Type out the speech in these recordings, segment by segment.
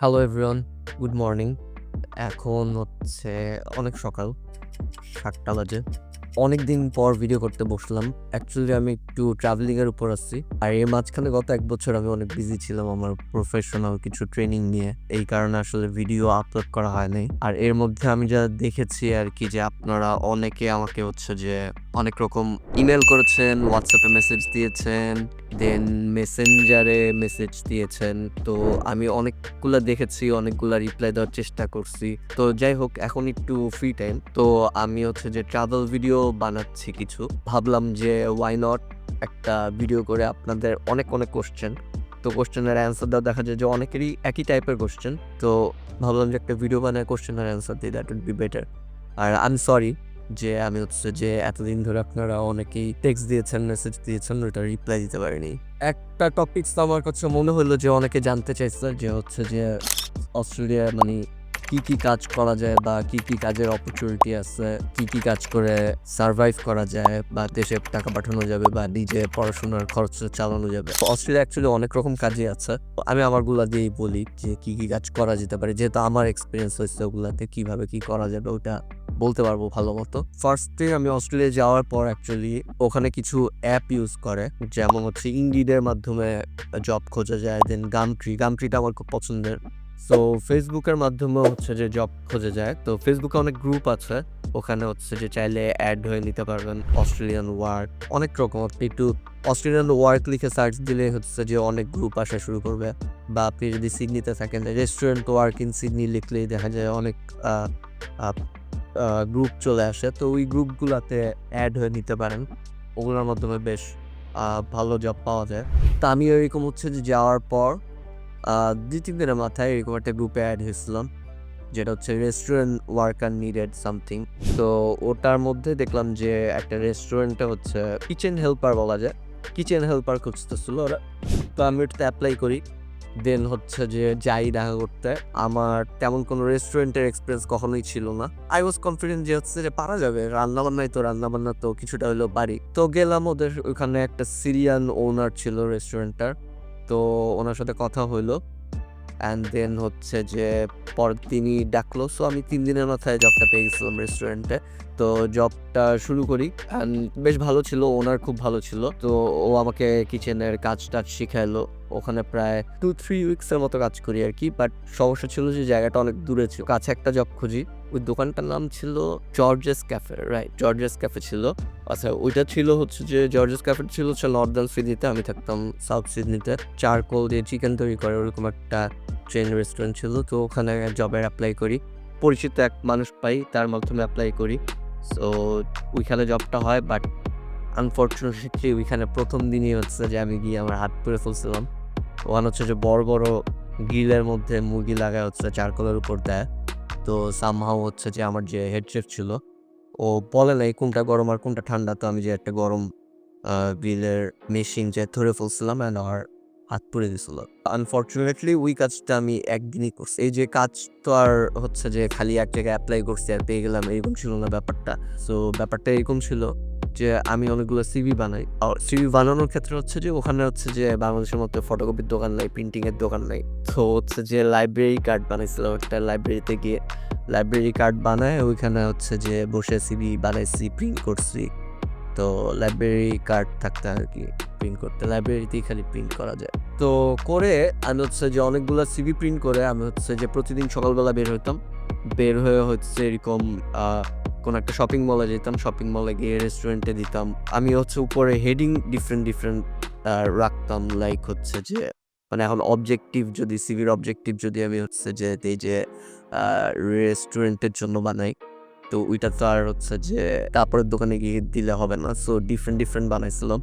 Hello everyone good morning এখন হচ্ছে অনেক সকাল, সাতটা বাজে। অনেক দিন পর ভিডিও করতে বসলাম। অ্যাকচুয়ালি আমি একটু ট্রাভেলিংয়ের উপর আসছি আর এর মাঝখানে গত এক বছর আমি অনেক বিজি ছিলাম আমার প্রফেশনাল কিছু ট্রেনিং নিয়ে। এই কারণে আসলে ভিডিও আপলোড করা হয়নি আর এর মধ্যে আমি যা দেখেছি আর কি যে আপনারা অনেকে আমাকে হচ্ছে যে অনেক রকম ইমেল করেছেন হোয়াটসঅ্যাপে মেসেজ দিয়েছেন দেন মেসেঞ্জারে মেসেজ দিয়েছেন। তো আমি অনেকগুলা দেখেছি, অনেকগুলা রিপ্লাই দেওয়ার চেষ্টা করছি। তো যাই হোক, এখন একটু ফ্রি টাইম তো আমি হচ্ছে যে ট্রাভেল ভিডিও বানাচ্ছি কিছু। ভাবলাম যে ওয়াই নট একটা ভিডিও করে আপনাদের অনেক অনেক কোশ্চেন তো কোশ্চেনের অ্যান্সার দেওয়া দেখা যায় যে অনেকেরই একই টাইপের কোশ্চেন তো ভাবলাম যে একটা ভিডিও বানায় কোশ্চেনের অ্যান্সার দিই দ্যাট উড বি বেটার আর আই এম সরি যে আমি হচ্ছে যে এতদিন ধরে আপনারা অনেকেই টেক্সট দিয়েছেন মেসেজ দিয়েছেন ওটা রিপ্লাই দিতে পারিনি। একটা টপিকস আমার কাছে মনে হলো যে অনেকে জানতে চাইছে যে হচ্ছে যে অস্ট্রেলিয়া মানে কি কি কাজ করা যায় বা কি কি কাজের অপরচুনিটি আছে, কি কি কাজ করে সার্ভাইভ করা যায় বা দেশে টাকা পাঠানো যাবে বা নিজে পড়াশোনার খরচ চালানো যাবে। অস্ট্রেলিয়া অ্যাকচুয়ালি অনেক রকম কাজই আছে। আমি আমারগুলা দিয়েই বলি যে কি কি কাজ করা যেতে পারে, যেহেতু আমার এক্সপিরিয়েন্স হয়েছে ওগুলাতে, কীভাবে কি করা যাবে ওটা বলতে পারব ভালো মতো। ফার্স্টে আমি অস্ট্রেলিয়া যাওয়ার পর অ্যাকচুয়ালি ওখানে কিছু অ্যাপ ইউজ করে, যেমন হচ্ছে ইন্ডিডের মাধ্যমে জব খোঁজা যায় দেন গামট্রি গামট্রিটা আমার খুব পছন্দের। সো ফেসবুকের মাধ্যমে হচ্ছে যে জব খোঁজা যায়। তো ফেসবুকে অনেক গ্রুপ আছে, ওখানে হচ্ছে যে চাইলে অ্যাড হয়ে নিতে পারবেন অস্ট্রেলিয়ান ওয়ার্ক অনেক রকম। আপনি একটু অস্ট্রেলিয়ান ওয়ার্ক লিখে সার্চ দিলে হচ্ছে যে অনেক গ্রুপ আসা শুরু করবে। বা আপনি যদি সিডনিতে থাকেন রেস্টুরেন্ট ওয়ার্ক ইন সিডনি লিখলেই দেখা যায় অনেক গ্রুপ চলে আসে। তো ওই গ্রুপগুলোতে অ্যাড হয়ে নিতে পারেন। ওগুলোর মাধ্যমে বেশ ভালো জব পাওয়া যায়। তা আমি এরকম হচ্ছে যে যাওয়ার পর দুই, তিন দিনের মাথায় এরকম একটা গ্রুপে অ্যাড হয়েছিলাম। যেটা হচ্ছে রেস্টুরেন্ট ওয়ার্কার নিডেড সামথিং তো ওটার মধ্যে দেখলাম যে একটা রেস্টুরেন্টে হচ্ছে কিচেন হেল্পার বলা যায়। কিচেন হেল্পার খুঁজতেছিল ওরা। তো আমি ওটাতে অ্যাপ্লাই করি। দেন হচ্ছে যে যাই দেখা করতে। আমার তেমন কোনো রেস্টুরেন্টের এক্সপিরিয়েন্স কখনোই ছিল না। আই ওয়াজ কনফিডেন্ট যে হচ্ছে যে পারা যাবে। রান্নাবান্নায় তো, রান্নাবান্না তো কিছুটা হলো বাড়ি। তো গেলাম ওদের ওখানে একটা সিরিয়ান ওনার ছিল রেস্টুরেন্টটার তো ওনার সাথে কথা হইল অ্যান্ড দেন হচ্ছে যে পর তিনি ডাকলো। সো আমি তিন দিনের মাথায় জবটা পেয়ে গেছিলাম রেস্টুরেন্টে তো জবটা শুরু করি। অ্যান্ড বেশ ভালো ছিল ওনার খুব ভালো ছিল। তো ও আমাকে কিচেনের কাজ টাজ শিখাইলো। ওখানে প্রায় টু থ্রি উইক্সের মতো কাজ করি আর কি। বাট সমস্যা ছিল যে জায়গাটা অনেক দূরে ছিল। কাছে একটা জব খুঁজি। ওই দোকানটার নাম ছিল George's cafe right George's cafe ছিল। আচ্ছা ওইটা ছিল হচ্ছে যে জর্জেস ক্যাফে ছিল হচ্ছে নর্দার্ন সিডনিতে আমি থাকতাম সাউথ সিডনিতে চারকোল দিয়ে চিকেন তৈরি করে, ওরকম একটা ট্রেন রেস্টুরেন্ট ছিল। তো ওখানে জবের অ্যাপ্লাই করি। পরিচিত এক মানুষ পাই, তার মাধ্যমে অ্যাপ্লাই করি। সো ওইখানে জবটা হয় বাট আনফর্চুনেটলি ওইখানে প্রথম দিনই হচ্ছে যে আমি গিয়ে আমার হাত পুড়ে ফেলছিলাম। ওখানে হচ্ছে যে বড় বড় গিলের মধ্যে মুরগি লাগা হচ্ছে, চারকোলের উপর দেয়। তো সামহাও হচ্ছে যে আমার যে হেড শেফ ছিল, ও বলে নাই কোনটা গরম আর কোনটা ঠান্ডা। তো আমি যে একটা গরম বিলের মেশিন যে ধরে ফেলছিলাম অ্যান্ড আমার হাত পুড়ে দিছিল। আনফর্চুনেটলি ওই কাজটা আমি একদিনই করছি। এই যে কাজ তো আর হচ্ছে যে খালি এক জায়গায় অ্যাপ্লাই করছি আর পেয়ে গেলাম, এরকম ছিল না ব্যাপারটা। সো ব্যাপারটা এরকম ছিল। যে আমি অনেকগুলো সিভি বানাই। আর সিভি বানানোর ক্ষেত্রে হচ্ছে যে, ওখানে হচ্ছে যে, বাংলাদেশের মধ্যে ফটোকপির দোকান নাই প্রিন্টিং এর দোকান নাই। তো হচ্ছে যে লাইব্রেরি কার্ড বানাইছিলাম একটা লাইব্রেরিতে গিয়ে। লাইব্রেরি কার্ড বানায়, ওইখানে হচ্ছে যে, বসে সিভি বানাইছি প্রিন্ট করছি। তো লাইব্রেরি কার্ড থাকতে আর কি প্রিন্ট করতে। লাইব্রেরিতেই খালি প্রিন্ট করা যায়। তো করে আমি হচ্ছে যে, অনেকগুলো সিভি প্রিন্ট করে আমি হচ্ছে যে, প্রতিদিন সকালবেলা বের হইতাম। বের হয়ে হচ্ছে এরকম কোনো একটা শপিং মলে যেতাম শপিং মলে গিয়ে রেস্টুরেন্টে দিতাম। আমি হচ্ছে উপরে হেডিং ডিফারেন্ট ডিফারেন্ট রাখতাম লাইক হচ্ছে যে মানে এখন অবজেক্টিভ যদি সিভির অবজেক্টিভ যদি আমি হচ্ছে যে, এই যে রেস্টুরেন্টের জন্য বানাই, তো ওইটা তো আর হচ্ছে যে, কাপড়ের দোকানে গিয়ে দিলে হবে না। সো ডিফারেন্ট ডিফারেন্ট বানাইছিলাম।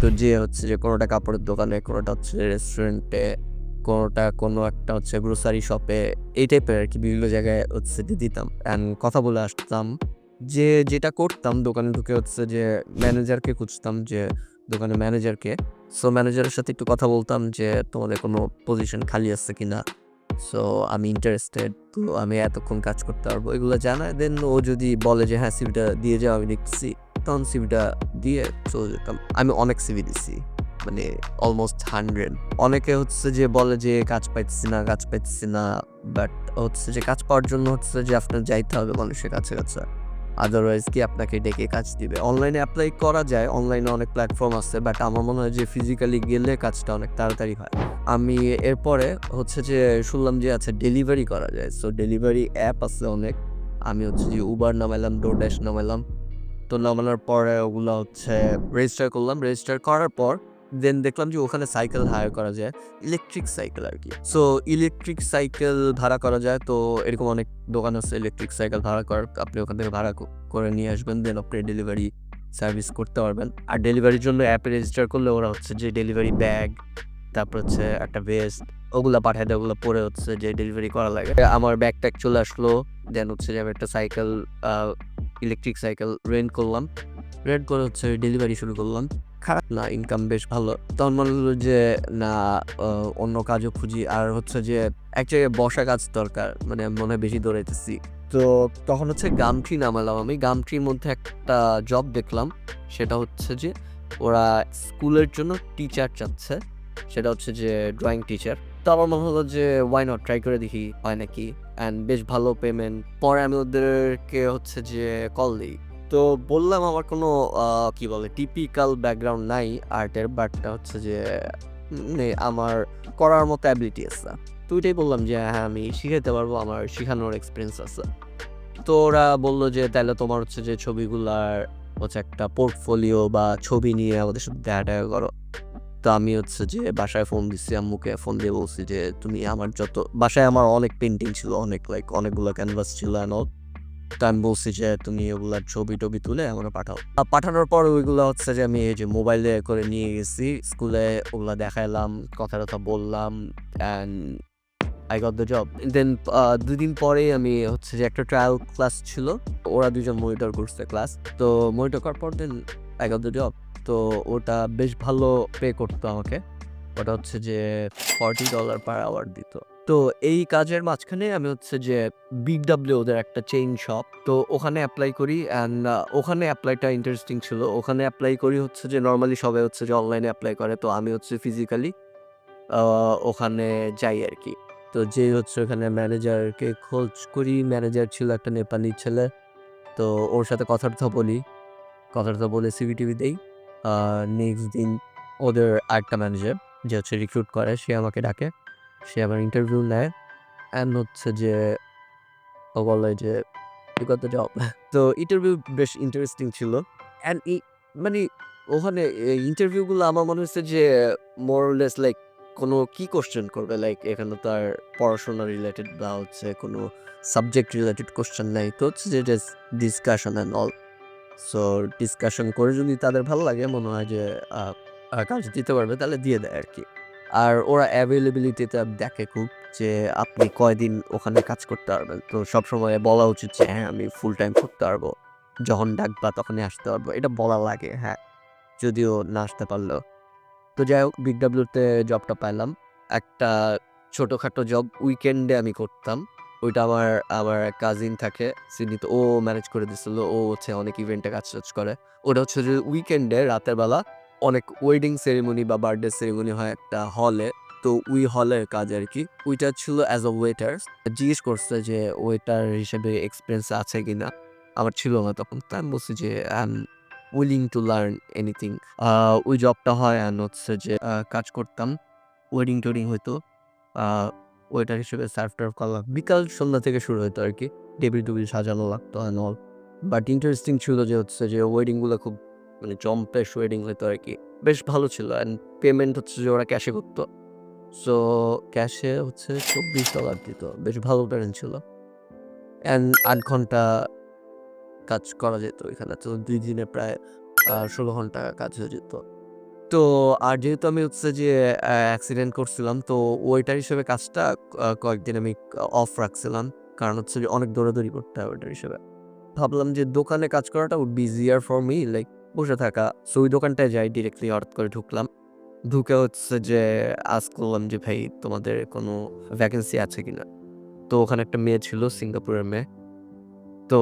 তো যে হচ্ছে যে, কোনোটা কাপড়ের দোকানে, কোনোটা হচ্ছে রেস্টুরেন্টে কোনোটা, কোনো একটা হচ্ছে গ্রোসারি শপে এই টাইপের আর কি বিভিন্ন জায়গায় হচ্ছে দিতাম। অ্যান্ড কথা বলে আসতাম যে, যেটা করতাম দোকানে ঢুকে হচ্ছে যে ম্যানেজারকে খুঁজতাম যে, দোকানের ম্যানেজারকে সো ম্যানেজারের সাথে একটু কথা বলতাম যে, তোমাদের কোনো পজিশন খালি আছে কি না সো আমি ইন্টারেস্টেড তো আমি এতক্ষণ কাজ করতে পারব। এগুলো জানায় দেন ও যদি বলে যে হ্যাঁ সিভিটা দিয়ে যাও, আমি দেখছি তখন সিভিটা দিয়ে চলে যেতাম। আমি অনেক সিভি দিছি। মানে অলমোস্ট হান্ড্রেড অনেকে হচ্ছে যে বলে যে কাজ পাইতেছি না, কাজ পাইতেছি না বাট হচ্ছে যে কাজ পাওয়ার জন্য হচ্ছে যে আপনার যাইতে হবে মানুষের কাছে কাছে আদারওয়াইজ কি আপনাকে ডেকে কাজ দিবে? অনলাইনে অ্যাপ্লাই করা যায় অনলাইনে অনেক প্ল্যাটফর্ম আছে বাট আমার মনে হয় যে ফিজিক্যালি গেলে কাজটা অনেক তাড়াতাড়ি হয়। আমি এরপরে হচ্ছে যে শুনলাম যে আছে ডেলিভারি করা যায়। সো ডেলিভারি অ্যাপ আছে অনেক। আমি হচ্ছে যে উবার নামাইলাম ডোড্যাশ নামাইলাম। তো নামানোর পরে ওগুলো হচ্ছে রেজিস্টার করলাম। রেজিস্টার করার পর দেন দেখলাম যে ওখানে সাইকেল হায়ার করা যায় ইলেকট্রিক সাইকেল আর কি। সো ইলেকট্রিক সাইকেল ভাড়া করা যায়, তো এরকম অনেক দোকান আছে ইলেকট্রিক সাইকেল ভাড়া করার, আপনি ওখান থেকে ভাড়া করে নিয়ে আসবেন দেন আপনি ডেলিভারি সার্ভিস করতে পারবেন। আর ডেলিভারির জন্য অ্যাপে রেজিস্টার করলে ওরা হচ্ছে যে ডেলিভারি ব্যাগ তারপর হচ্ছে একটা ভেস্ট ওগুলো পাঠায় দেয়, ওগুলো পরে হচ্ছে যে ডেলিভারি করা লাগে। আমার ব্যাগ ট্যাগ চলে আসলো দেন হচ্ছে যে আমি একটা সাইকেল ইলেকট্রিক সাইকেল রেন্ট করলাম। রেন্ট করে হচ্ছে ডেলিভারি শুরু করলাম। খারাপ না ইনকাম বেশ ভালো। তখন মনে হলো যে, না অন্য কাজও খুঁজি। আর হচ্ছে যে, এক জায়গায় বসা কাজ দরকার মানে মনে হয় বেশি দৌড়াইতেছি। তো তখন হচ্ছে গামট্রি নামালাম আমি। গামট্রির মধ্যে একটা জব দেখলাম, সেটা হচ্ছে যে, ওরা স্কুলের জন্য টিচার চাচ্ছে। সেটা হচ্ছে যে ড্রয়িং টিচার তো আমার মনে হলো যে ওয়াই নট ট্রাই করে দেখি, হয় নাকি? অ্যান্ড বেশ ভালো পেমেন্ট পরে আমি ওদেরকে হচ্ছে যে কল দিই। তো বললাম আমার কোনো কি বলে টিপিক্যাল ব্যাকগ্রাউন্ড নাই আর্টের বাট হচ্ছে যে আমার করার মতো অ্যাবিলিটি আছে। তো ওইটাই বললাম যে হ্যাঁ আমি শিখাইতে পারব, আমার শেখানোর এক্সপিরিয়েন্স আছে। তো ওরা বলল যে তাহলে তোমার হচ্ছে যে, ছবিগুলার হচ্ছে একটা পোর্টফোলিও বা ছবি নিয়ে আমাদের সাথে দেখা দেখা করো। তো আমি হচ্ছে যে, বাসায় ফোন দিচ্ছি আম্মুকে ফোন দিয়ে বলছি যে, তুমি আমার যত, বাসায় আমার অনেক পেন্টিং ছিল, অনেক লাইক অনেকগুলো ক্যানভাস ছিল অ্যান্ড অল তো আমি বলছি যে, তুমি ওগুলার ছবি টবি তুলে আমার পাঠাও। পাঠানোর পর ওইগুলো হচ্ছে যে, আমি এই যে মোবাইলে করে নিয়ে গেছি। স্কুলে ওগুলা দেখাইলাম কথা টথা বললাম and I got the job then দুদিন পরেই আমি হচ্ছে যে একটা ট্রায়াল ক্লাস ছিল। ওরা দুজন মনিটর করছে ক্লাস তো মনিটর করার পর then I got the job তো ওটা বেশ ভালো পে করতো আমাকে। ওটা হচ্ছে যে ফর্টি ডলার পার আওয়ার দিত। তো এই কাজের মাঝখানে আমি হচ্ছে যে বিগ ডাব্লিউ ওদের একটা চেইন শপ তো ওখানে অ্যাপ্লাই করি অ্যান্ড ওখানে অ্যাপ্লাইটা ইন্টারেস্টিং ছিল। ওখানে অ্যাপ্লাই করি হচ্ছে যে নর্মালি সবাই হচ্ছে যে অনলাইনে অ্যাপ্লাই করে, তো আমি হচ্ছে ফিজিক্যালি ওখানে যাই আর কি তো যে হচ্ছে ওখানে ম্যানেজারকে খোঁজ করি ম্যানেজার ছিল একটা নেপালি ছেলে, তো ওর সাথে কথা টথা বলি কথা টথা বলে সিভি টিভি দেই নেক্সট দিন ওদের আরেকটা ম্যানেজার যে হচ্ছে রিক্রুট করে, সে আমাকে ডাকে। সে আমার ইন্টারভিউ নেয় অ্যান্ড হচ্ছে যে ও বলে যে ইউ জব তো ইন্টারভিউ বেশ ইন্টারেস্টিং ছিল অ্যান্ড মানে ওখানে ইন্টারভিউগুলো আমার মনে হচ্ছে যে মোরলেস লাইক কোনো কি কোশ্চেন করবে? লাইক এখানে তার পড়াশোনা রিলেটেড বা হচ্ছে কোনো সাবজেক্ট রিলেটেড কোশ্চেন নাই। তো হচ্ছে যে discussion and all so discussion করে যদি তাদের ভালো লাগে, মনে হয় যে কাজ দিতে পারবে, তাহলে দিয়ে দেয় আর কি আর ওরা অ্যাভেলেবিলিটিটা দেখে খুব যে আপনি কয়দিন ওখানে কাজ করতে পারবেন। তো সবসময় বলা উচিত যে হ্যাঁ আমি ফুল টাইম করতে পারব। যখন ডাকবা তখনই আসতে পারব। এটা বলা লাগে হ্যাঁ যদিও না আসতে পারল তো যাই হোক বিগ ডাব্লিউতে জবটা পাইলাম। একটা ছোটোখাটো জব উইকেন্ডে আমি করতাম। ওইটা আমার আমার কাজিন থাকে সিডনিতে ও ম্যানেজ করে দিছিল। ও হচ্ছে অনেক ইভেন্টে কাজ টাজ করে। ওটা হচ্ছে যে উইকেন্ডে রাতের বেলা অনেক ওয়েডিং সেরিমনি বা বার্থডে সেরিমনি হয় একটা হলে তো উই হলের কাজ আর কি। ওইটা ছিল অ্যাজ আ ওয়েটার জিজ্ঞেস করছে যে ওয়েটার হিসেবে এক্সপিরিয়েন্স আছে কিনা। আমার ছিল না তখন। তো আমি বলছি যে I willing to learn anything ওই জবটা হয় অ্যান্ড হচ্ছে যে কাজ করতাম। ওয়েডিং টোয়েডিং হইতো। ওয়েটার হিসেবে সার্ভ টার্ভ করলাম। বিকাল সন্ধ্যা থেকে শুরু হতো আর কি। টেবিল টুবিল সাজানো লাগতো অ্যান্ড অল বাট ইন্টারেস্টিং ছিল যে হচ্ছে যে ওয়েডিংগুলো খুব মানে জম্পেশ ওয়েডিং হতো আর কি বেশ ভালো ছিল অ্যান্ড পেমেন্ট হচ্ছে যে ওরা ক্যাশে করতো। সো ক্যাশে হচ্ছে চব্বিশ ডলার দিত। বেশ ভালো পেমেন্ট ছিল। অ্যান্ড আট ঘণ্টা কাজ করা যেত এখানে। তো দুই দিনে প্রায় ষোলো ঘণ্টা কাজ হয়ে যেত। তো, আর যেহেতু আমি হচ্ছে যে অ্যাক্সিডেন্ট করছিলাম, তো ওয়েটার হিসেবে কাজটা কয়েকদিন আমি অফ রাখছিলাম। কারণ হচ্ছে যে অনেক দৌড়াদৌড়ি করতে হয় ওয়েটার হিসেবে। ভাবলাম যে দোকানে কাজ করাটা would busier for me like বসে থাকা। সো ওই দোকানটায় যাই ডিরেক্টলি হঠাৎ করে ঢুকলাম। ঢুকে হচ্ছে যে আজ করলাম যে, ভাই, তোমাদের কোনো ভ্যাকেন্সি আছে কিনা? তো ওখানে একটা মেয়ে ছিল, সিঙ্গাপুরের মেয়ে। তো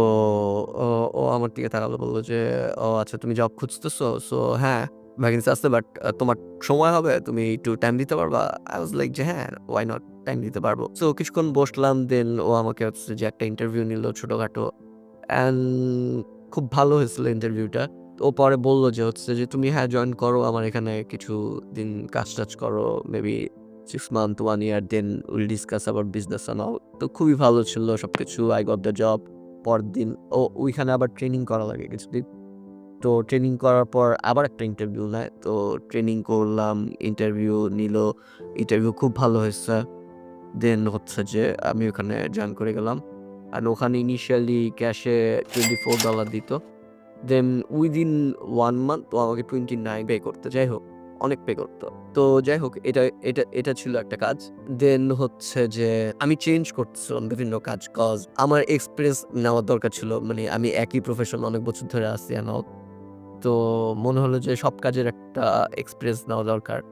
ও ও আমার দিকে তাকালো, বলল যে, ও আচ্ছা তুমি জব খুঁজতেছো? সো হ্যাঁ ভ্যাকেন্সি আসতে বাট তোমার সময় হবে, তুমি একটু টাইম দিতে পারবা? আই ওয়াজ লাইক যে হ্যাঁ ওয়াই নট টাইম দিতে পারব। সো কিছুক্ষণ বসলাম দেন ও আমাকে হচ্ছে যে, একটা ইন্টারভিউ নিল ছোটোখাটো। অ্যান্ড খুব ভালো হয়েছিল ইন্টারভিউটা ও পরে বলল যে হচ্ছে যে তুমি হ্যাঁ জয়েন করো, আমার এখানে কিছু দিন কাজ টাজ করো maybe six month one year then will discuss আবার বিজনেস অল তো খুবই ভালো ছিল সব কিছু আই গট দ্য জব পরের দিন, ও ওইখানে আবার ট্রেনিং করা লাগে কিছুদিন। তো ট্রেনিং করার পর আবার একটা ইন্টারভিউ নেয়, তো ট্রেনিং করলাম ইন্টারভিউ নিল ইন্টারভিউ খুব ভালো হয়েছে। দেন হচ্ছে যে আমি ওখানে জয়েন করে গেলাম। আর ওখানে ইনিশিয়ালি ক্যাশে টোয়েন্টি ফোর ডলার দিত। দেন উইদিন ওয়ান মান্থ ও আমাকে টোয়েন্টি নাইন পে করতে। যাই হোক, অনেক পে করতো। তো যাই হোক, এটা এটা এটা ছিল একটা কাজ। দেন হচ্ছে যে আমি চেঞ্জ করতেছিলাম বিভিন্ন কাজ কজ আমার এক্সপিরিয়েন্স নেওয়ার দরকার ছিল। মানে আমি একই প্রফেশন অনেক বছর ধরে আছি অল তো মনে হলো যে সব কাজের একটা এক্সপিরিয়েন্স নেওয়া দরকার।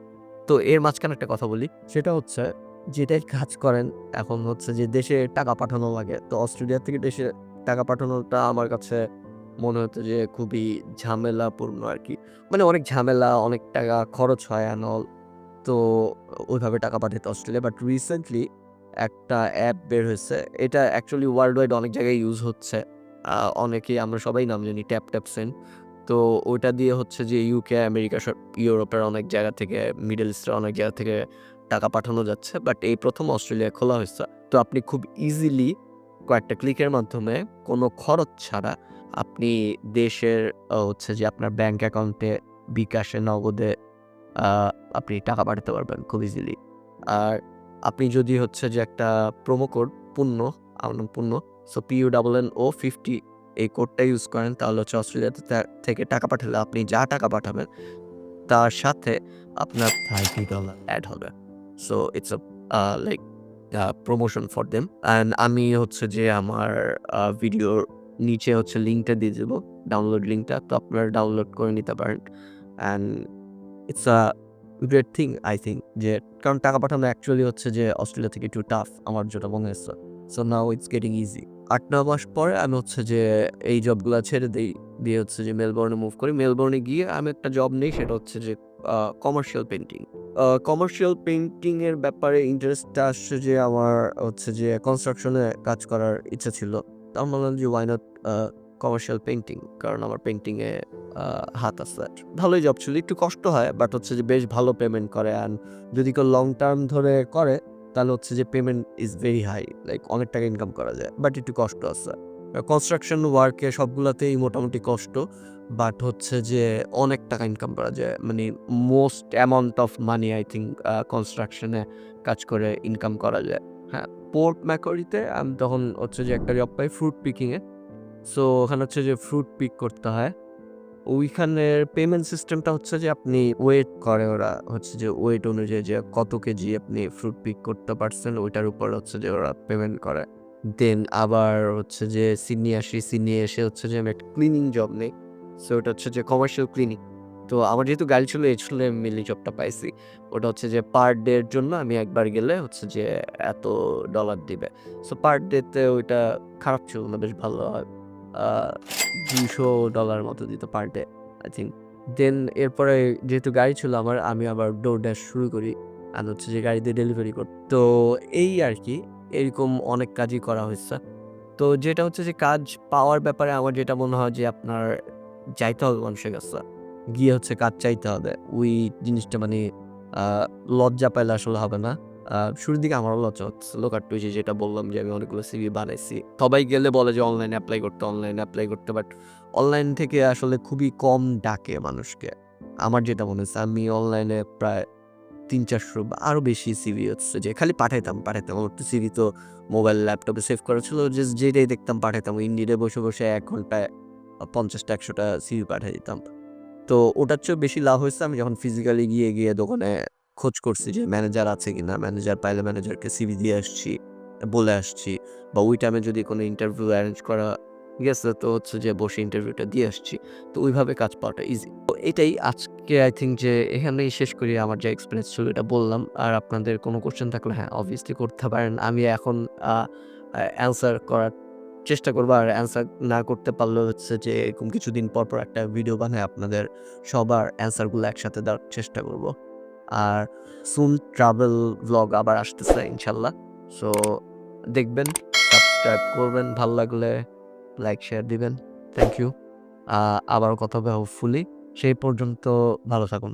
তো এর মাঝখানে একটা কথা বলি। সেটা হচ্ছে যেটাই কাজ করেন, এখন হচ্ছে যে দেশে টাকা পাঠানো লাগে। তো অস্ট্রেলিয়া থেকে দেশে টাকা পাঠানোটা আমার কাছে মনে হতো যে খুবই ঝামেলাপূর্ণ আর কি মানে অনেক ঝামেলা, অনেক টাকা খরচ হয় অ্যান্ড অল তো ওইভাবে টাকা পাঠাতে অস্ট্রেলিয়া। বাট রিসেন্টলি একটা অ্যাপ বের হয়েছে, এটা অ্যাকচুয়ালি ওয়ার্ল্ড ওয়াইড অনেক জায়গায় ইউজ হচ্ছে। অনেকেই, আমরা সবাই নাম জানি ট্যাপ ট্যাপ সেন্ড তো ওটা দিয়ে হচ্ছে যে ইউকে আমেরিকা সব ইউরোপের অনেক জায়গা থেকে মিডল ইস্টের অনেক জায়গা থেকে টাকা পাঠানো যাচ্ছে। বাট এই প্রথম অস্ট্রেলিয়া খোলা হয়েছে। তো আপনি খুব ইজিলি কয়েকটা ক্লিকের মাধ্যমে কোনো খরচ ছাড়া আপনি দেশের হচ্ছে যে আপনার ব্যাংক অ্যাকাউন্টে বিকাশে, নগদে আপনি টাকা পাঠাতে পারবেন খুব ইজিলি আর আপনি যদি হচ্ছে যে একটা প্রোমো কোড পূর্ণ নাম Purno so PU double N O fifty এই কোডটা ইউজ করেন, তাহলে হচ্ছে অস্ট্রেলিয়াতে থেকে টাকা পাঠালে আপনি যা টাকা পাঠাবেন, তার সাথে আপনার থার্টি ডলার অ্যাড হবে। So it's a like promotion for them and আমি হচ্ছে যে আমার ভিডিওর নিচে হচ্ছে লিঙ্কটা দিয়ে দেবো ডাউনলোড লিঙ্কটা তো আপনারা ডাউনলোড করে নিতে পারেন। And it's a great thing I think যে কারণ টাকা পাঠানো অ্যাকচুয়ালি হচ্ছে যে অস্ট্রেলিয়া থেকে একটু টাফ আমার যেটা মনে হচ্ছে। So now it's getting easy আট ন মাস পরে আমি হচ্ছে যে এই জবগুলো ছেড়ে দিই, দিয়ে হচ্ছে যে মেলবোর্নে মুভ করি। মেলবোর্নে গিয়ে আমি একটা জব নেই, সেটা হচ্ছে যে কমার্শিয়াল পেন্টিং কমার্শিয়াল পেন্টিংয়ের ব্যাপারে ইন্টারেস্টটা আসছে যে আমার হচ্ছে যে কনস্ট্রাকশনে কাজ করার ইচ্ছা ছিল। তো মনে হলো যে ওয়াই নট কমার্শিয়াল পেন্টিং কারণ আমার পেন্টিংয়ে হাত আছে। ভালোই জব ছিল, একটু কষ্ট হয় বাট হচ্ছে যে বেশ ভালো পেমেন্ট করে। অ্যান্ড যদি কেউ লং টার্ম ধরে করে, তাহলে হচ্ছে যে payment is very high like অনেক টাকা ইনকাম করা যায়। বাট একটু কষ্ট আছে। কনস্ট্রাকশন ওয়ার্কে সবগুলোতেই মোটামুটি কষ্ট বাট হচ্ছে যে অনেক টাকা ইনকাম করা যায়। মানে most amount of money I think কনস্ট্রাকশনে কাজ করে ইনকাম করা যায়। হ্যাঁ পোর্ট ম্যাকরিতে আমি তখন হচ্ছে যে একটা জব পাই ফ্রুট পিকিংয়ে সো ওখানে হচ্ছে যে ফ্রুট পিক করতে হয়। ওইখানের পেমেন্ট সিস্টেমটা হচ্ছে যে আপনি ওয়েট করে ওরা হচ্ছে যে ওয়েট অনুযায়ী যে কত কেজি আপনি ফ্রুট পিক করতে পারছেন, ওইটার উপর হচ্ছে যে ওরা পেমেন্ট করে। দেন আবার হচ্ছে যে সিডনি আসি সিডনি এসে হচ্ছে যে আমি একটা ক্লিনিং জব নেই। সো ওটা হচ্ছে যে কমার্শিয়াল ক্লিনিং তো আমার যেহেতু গাড়ি ছিল, এই ছিল মিলি জবটা পাইছি। ওটা হচ্ছে যে পার ডের জন্য আমি একবার গেলে হচ্ছে যে এত ডলার দিবে। সো পার ডেতে ওইটা খারাপ ছিল না, বেশ ভালো হয়। দুশো ডলার মতো দিত per day I think then এরপরে যেহেতু গাড়ি ছিল আমার, আমি আবার ডোর ড্যাশ শুরু করি আর হচ্ছে যে গাড়িতে ডেলিভারি করি। তো এই আর কি, এরকম অনেক কাজই করা হয়েছে। তো যেটা হচ্ছে যে কাজ পাওয়ার ব্যাপারে আমার যেটা মনে হয় যে আপনার যাইতে হবে মানুষের কাছে। গিয়ে হচ্ছে কাজ চাইতে হবে। ওই জিনিসটা মানে লজ্জা পাইলে আসলে হবে না। শুরুর দিকে আমারও লজ্জা হচ্ছিল কাট যে যেটা বললাম যে আমি অনেকগুলো সিভি বানাইছি। সবাই গেলে বলে যে অনলাইনে অ্যাপ্লাই করতে অনলাইনে অ্যাপ্লাই করতে বাট অনলাইন থেকে আসলে খুবই কম ডাকে মানুষকে। আমার যেটা মনে হচ্ছে, আমি অনলাইনে প্রায় তিন চারশো বা আরও বেশি সিভি হচ্ছে, যে খালি পাঠাইতাম পাঠাইতাম। আমার তো সিভি তো মোবাইল ল্যাপটপে সেভ করা ছিল, যে যেটাই দেখতাম, পাঠাইতাম। ইন্ডিয়াতে বসে বসে এক ঘন্টায় পঞ্চাশটা, একশোটা সিভি পাঠিয়ে দিতাম। তো ওটার চেয়েও বেশি লাভ হয়েছে, আমি যখন ফিজিক্যালি গিয়ে গিয়ে দোকানে খোঁজ করছি যে ম্যানেজার আছে কিনা। ম্যানেজার পাইলে ম্যানেজারকে সিভি দিয়ে আসছি, বলে আসছি বা ওই টাইমে যদি কোনো ইন্টারভিউ অ্যারেঞ্জ করা গেছে তো হচ্ছে যে বসে ইন্টারভিউটা দিয়ে আসছি। তো ওইভাবে কাজ পাওয়াটা ইজি তো এটাই আজকে আই থিঙ্ক যে এখানেই শেষ করি আমার যে এক্সপিরিয়েন্স ছিল এটা বললাম। আর আপনাদের কোনো কোশ্চেন থাকলে হ্যাঁ অবভিয়াসলি করতে পারেন। আমি এখন অ্যান্সার করার চেষ্টা করব। আর অ্যান্সার না করতে পারলেও হচ্ছে যে এরকম কিছুদিন পর পর একটা ভিডিও বানায় আপনাদের সবার অ্যান্সারগুলো একসাথে দেওয়ার চেষ্টা করব। আর সুন ট্রাভেল ব্লগ আবার আসতেছে, ইনশাল্লাহ। সো দেখবেন সাবস্ক্রাইব করবেন, ভালো লাগলে লাইক শেয়ার দিবেন। থ্যাংক ইউ আবার কথা হবে হোপফুলি সেই পর্যন্ত ভালো থাকুন।